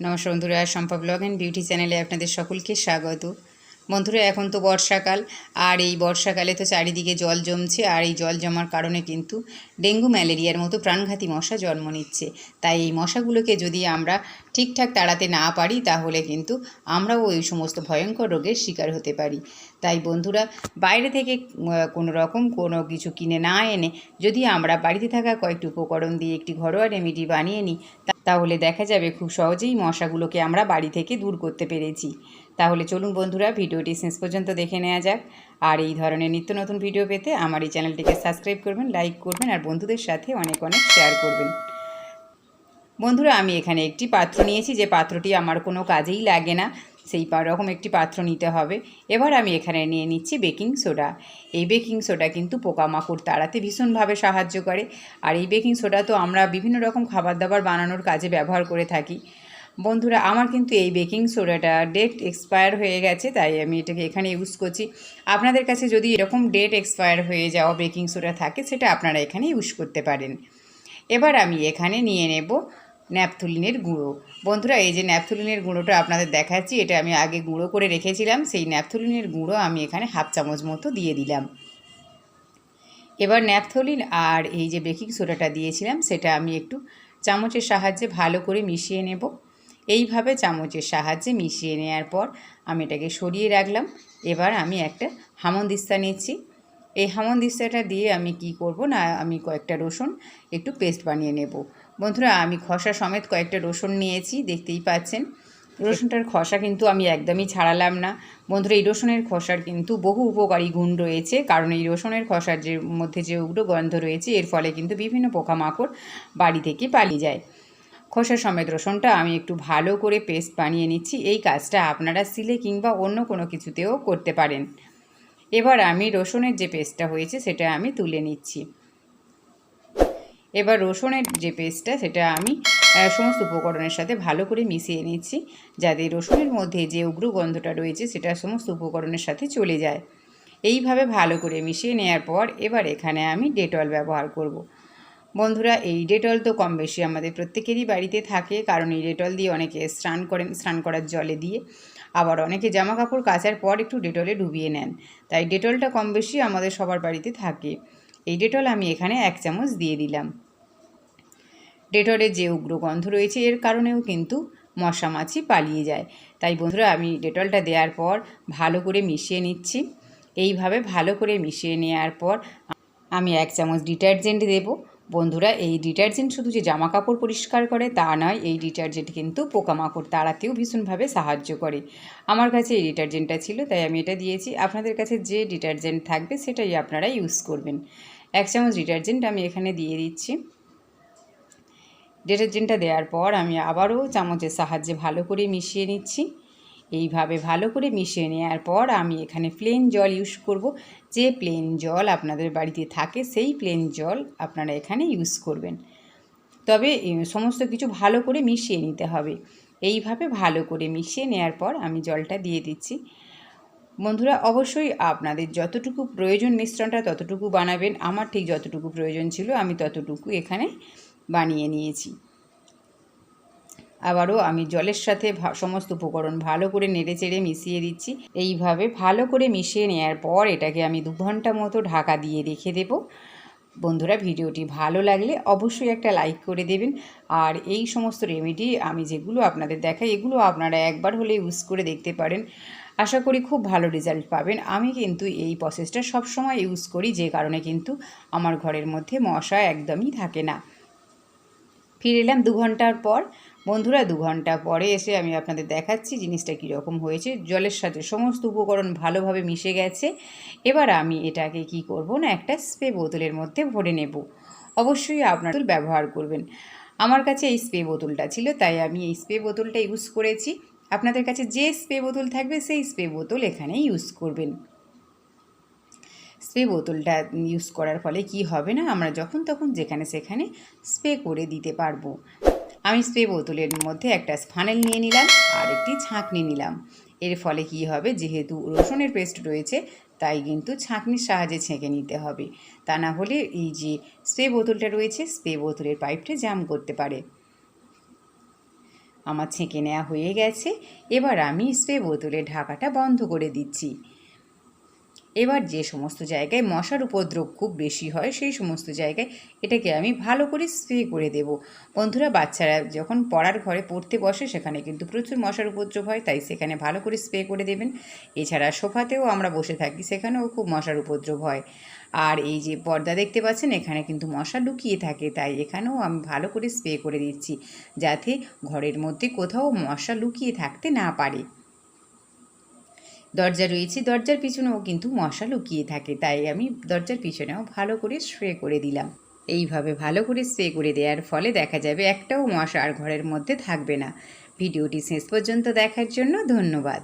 নমস্কার বন্ধুরা সম্পা blog and beauty চ্যানেলে আপনাদের সকলকে স্বাগত। বন্ধুরা, এখন তো বর্ষাকাল, আর এই বর্ষাকালে তো চারিদিকে জল জমছে, আর এই জল জমার কারণে কিন্তু ডেঙ্গু, ম্যালেরিয়ার মতো প্রাণঘাতী মশা জন্ম নিচ্ছে। তাই এই মশাগুলোকে যদি আমরা ঠিকঠাক তাড়াতে না পারি, তাহলে কিন্তু আমরাও ওই সমস্ত ভয়ঙ্কর রোগের শিকার হতে পারি। তাই বন্ধুরা, বাইরে থেকে কোনো রকম কোনো কিছু কিনে না এনে যদি আমরা বাড়িতে থাকা কয়েকটি উপকরণ দিয়ে একটি ঘরোয়া রেমেডি বানিয়ে নিই তাহলে দেখা যাবে খুব সহজেই মশাগুলোকে আমরা বাড়ি থেকে দূর করতে পেরেছি। তাহলে চলুন বন্ধুরা, ভিডিওটি শেষ পর্যন্ত দেখে নেওয়া যাক। আর এই ধরনের নিত্য নতুন ভিডিও পেতে আমার এই চ্যানেলটিকে সাবস্ক্রাইব করবেন, লাইক করবেন, আর বন্ধুদের সাথে অনেক অনেক শেয়ার করবেন। বন্ধুরা, আমি এখানে একটি পাত্র নিয়েছি, যে পাত্রটি আমার কোনো কাজেই লাগে না। সেই রকম একটি পাত্র নিতে হবে। এবার আমি এখানে নিয়ে নিচ্ছি বেকিং সোডা। এই বেকিং সোডা কিন্তু পোকামাকড় তাড়াতে ভীষণভাবে সাহায্য করে। আর এই বেকিং সোডা তো আমরা বিভিন্ন রকম খাবার দাবার বানানোর কাজে ব্যবহার করে থাকি। বন্ধুরা, আমার কিন্তু এই বেকিং সোডাটা ডেট এক্সপায়ার হয়ে গেছে, তাই আমি এটাকে এখানে ইউজ করছি। আপনাদের কাছে যদি এরকম ডেট এক্সপায়ার হয়ে যাওয়া বেকিং সোডা থাকে, সেটা আপনারা এখানে ইউজ করতে পারেন। এবার আমি এখানে নিয়ে নেব ন্যাপথুলিনের গুঁড়ো। বন্ধুরা, এই যে ন্যাপথুলিনের গুঁড়োটা আপনাদের দেখাচ্ছি, এটা আমি আগে গুঁড়ো করে রেখেছিলাম, সেই ন্যাপথুলিনের গুঁড়ো আমি এখানে হাফ চামচ মতো দিয়ে দিলাম। এবার ন্যাপথলিন আর এই যে বেকিং সোডাটা দিয়েছিলাম, সেটা আমি একটু চামচের সাহায্যে ভালো করে মিশিয়ে নেব। এইভাবে চামচের সাহায্যে মিশিয়ে নেওয়ার পর আমি এটাকে সরিয়ে রাখলাম। এবার আমি একটা হামনদিস্তা নিচ্ছি। এই হামনদিস্তাটা দিয়ে আমি কি করব না, আমি কয়েকটা রসুন একটু পেস্ট বানিয়ে নেব। বন্ধুরা আমি খসা সমেত কয়েকটা রসুন নিয়েছি দেখতেই পাচ্ছেন। রসুনটার খসা কিন্তু আমি একদমই ছাড়ালাম না। বন্ধুরা এই রসুনের খসার কিন্তু বহু উপকারী গুণ রয়েছে কারণ এই রসুনের খসার যে মধ্যে যে উগ্র গন্ধ রয়েছে এর ফলে কিন্তু বিভিন্ন পোকামাকড় বাড়ি থেকে পালিয়ে যায়। খোসা সমেত রসুনটা আমি একটু ভালো করে পেস্ট বানিয়ে নিচ্ছি। এই কাজটা আপনারা সিলে কিংবা অন্য কোনো কিছুতেও করতে পারেন। এবার আমি রসুনের যে পেস্টটা হয়েছে সেটা আমি তুলে নিচ্ছি। এবার রসুনের যে পেস্টটা সেটা আমি সমস্ত উপকরণের সাথে ভালো করে মিশিয়ে নিচ্ছি, যাতে রসুনের মধ্যে যে উগ্র গন্ধটা রয়েছে, সেটা সমস্ত উপকরণের সাথে চলে যায়। এইভাবে ভালো করে মিশিয়ে নেওয়ার পর, এবার এখানে আমি ডেটল ব্যবহার করব। বন্ধুরা, এই ডেটল তো কম বেশি আমাদের প্রত্যেকেরই বাড়িতে থাকে, কারণ এই ডেটল দিয়ে অনেকে স্নান করেন, স্নান করার জলে দিয়ে। আবার অনেকে জামা কাপড় কাচার পর একটু ডেটলে ডুবিয়ে নেন। তাই ডেটলটা কম বেশি আমাদের সবার বাড়িতে থাকে। এই ডেটল আমি এখানে এক চামচ দিয়ে দিলাম। ডেটলের যে উগ্র গন্ধ রয়েছে, এর কারণেও কিন্তু মশা মাছি পালিয়ে যায়। তাই বন্ধুরা, আমি ডেটলটা দেওয়ার পর ভালো করে মিশিয়ে নিচ্ছি। এইভাবে ভালো করে মিশিয়ে নেওয়ার পর আমি এক চামচ ডিটারজেন্ট দেব। বন্ধুরা, এই ডিটারজেন্ট শুধু যে জামা কাপড় পরিষ্কার করে তা নয়, এই ডিটারজেন্ট কিন্তু পোকামাকড় তাড়াতেও ভীষণভাবে সাহায্য করে। আমার কাছে এই ডিটারজেন্টটা ছিল, তাই আমি এটা দিয়েছি। আপনাদের কাছে যে ডিটারজেন্ট থাকবে সেটাই আপনারা ইউজ করবেন। এক চামচ ডিটারজেন্ট আমি এখানে দিয়ে দিচ্ছি। ডিটারজেন্টটা দেওয়ার পর আমি আবারও চামচের সাহায্যে ভালো করে মিশিয়ে নিচ্ছি। এইভাবে ভালো করে মিশিয়ে নেওয়ার পর আমি এখানে প্লেন জল ইউজ করব। যে প্লেন জল আপনাদের বাড়িতে থাকে, সেই প্লেন জল আপনারা এখানে ইউজ করবেন। তবে সমস্ত কিছু ভালো করে মিশিয়ে নিতে হবে। এইভাবে ভালো করে মিশিয়ে নেওয়ার পর আমি জলটা দিয়ে দিচ্ছি। বন্ধুরা, অবশ্যই আপনাদের যতটুকু প্রয়োজন মিশ্রণটা ততটুকু বানাবেন। আমার ঠিক যতটুকু প্রয়োজন ছিল, আমি ততটুকু এখানে বানিয়ে নিয়েছি। আবারও আমি জলের সাথে সমস্ত উপকরণ ভালো করে নেড়ে চেড়ে মিশিয়ে দিচ্ছি। এইভাবে ভালো করে মিশিয়ে নেওয়ার পর এটাকে আমি দু ঘণ্টা মতো ঢাকা দিয়ে রেখে দেব। বন্ধুরা, ভিডিওটি ভালো লাগলে অবশ্যই একটা লাইক করে দেবেন। আর এই সমস্ত রেমেডি আমি যেগুলো আপনাদের দেখাই, এগুলো আপনারা একবার হলে ইউজ করে দেখতে পারেন। আশা করি খুব ভালো রেজাল্ট পাবেন। আমি কিন্তু এই প্রসেসটা সবসময় ইউজ করি, যে কারণে কিন্তু আমার ঘরের মধ্যে মশা একদমই থাকে না। ফিরে এলাম দু ঘণ্টার পর। বন্ধুরা, দু ঘণ্টা পরে এসে আমি আপনাদের দেখাচ্ছি জিনিসটা কীরকম হয়েছে। জলের সাথে সমস্ত উপকরণ ভালোভাবে মিশে গেছে। এবার আমি এটাকে কি করব না, একটা স্প্রে বোতলের মধ্যে ভরে নেব। অবশ্যই আপনার ব্যবহার করবেন। আমার কাছে এই স্প্রে বোতলটা ছিল, তাই আমি এই স্প্রে বোতলটা ইউজ করেছি। আপনাদের কাছে যে স্প্রে বোতল থাকবে, সেই স্প্রে বোতল এখানে ইউজ করবেন। স্প্রে বোতলটা ইউজ করার ফলে কি হবে না, আমরা যখন তখন যেখানে সেখানে স্প্রে করে দিতে পারব। আমি স্প্রে বোতলের মধ্যে একটা ফানেল নিয়ে নিলাম আর একটি ছাঁকনি নিলাম। এর ফলে কি হবে? যেহেতু রসুনের পেস্ট রয়েছে, তাই কিন্তু ছাঁকনির সাহায্যে ছেঁকে নিতে হবে। তা না হলে এই যে স্প্রে বোতলটা রয়েছে, স্প্রে বোতলের পাইপটা জাম করতে পারে। আমার ছেঁকে নেওয়া হয়ে গেছে। এবার আমি স্প্রে বোতলের ঢাকাটা বন্ধ করে দিচ্ছি। এবার যে সমস্ত জায়গায় মশার উপদ্রব খুব বেশি হয়, সেই সমস্ত জায়গায় এটাকে আমি ভালো করে স্প্রে করে দেব। বন্ধুরা, বাচ্চারা যখন পড়ার ঘরে পড়তে বসে, সেখানে কিন্তু প্রচুর মশার উপদ্রব হয়, তাই সেখানে ভালো করে স্প্রে করে দেবেন। এছাড়া সোফাতেও আমরা বসে থাকি, সেখানেও খুব মশার উপদ্রব হয়। আর এই যে পর্দা দেখতে পাচ্ছেন, এখানে কিন্তু মশা লুকিয়ে থাকে, তাই এখানেও আমি ভালো করে স্প্রে করে দিচ্ছি, যাতে ঘরের মধ্যে কোথাও মশা লুকিয়ে থাকতে না পারে। দরজা রয়েছে, দরজার পিছনেও কিন্তু মশা লুকিয়ে থাকে, তাই আমি দরজার পিছনেও ভালো করে স্প্রে করে দিলাম। এইভাবে ভালো করে স্প্রে করে দেওয়ার ফলে দেখা যাবে একটাও মশা আর ঘরের মধ্যে থাকবে না। ভিডিওটি শেষ পর্যন্ত দেখার জন্য ধন্যবাদ।